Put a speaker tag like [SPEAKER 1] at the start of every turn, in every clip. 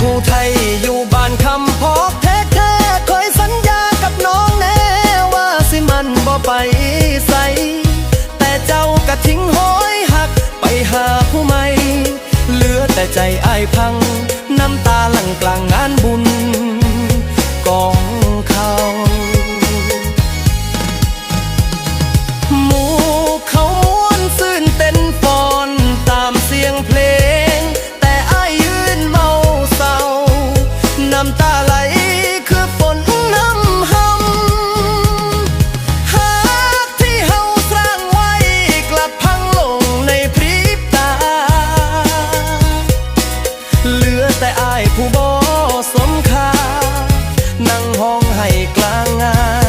[SPEAKER 1] ผู้ไทยอยู่บ้านคำพอกแท้ๆคอยสัญญากับน้องแน่ว่าสิมันบ่ไปใสแต่เจ้ากะทิ้งห้อยหักไปหาผู้ใหม่เหลือแต่ใจอายพัง น้ำตาหลั่งกลางงานบุญ แต่อายผู้บ่สมคานั่งห้องให้กลางงาน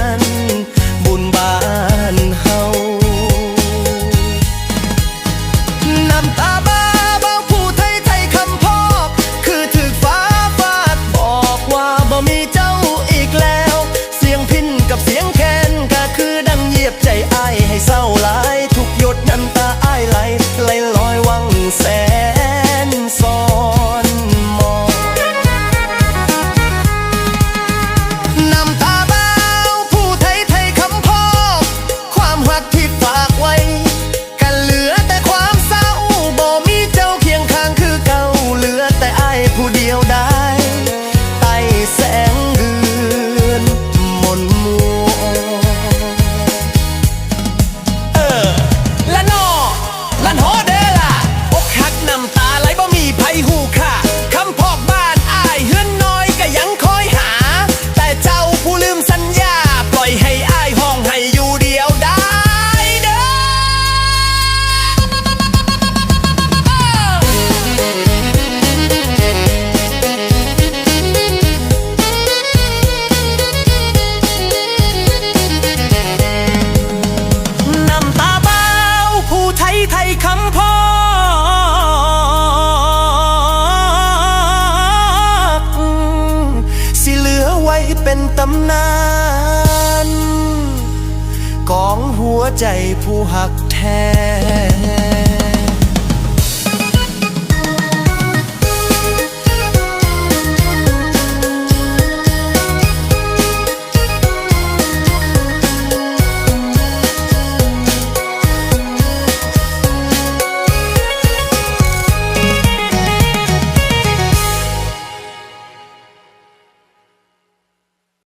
[SPEAKER 1] ตำนาน ของหัวใจผู้หักแท้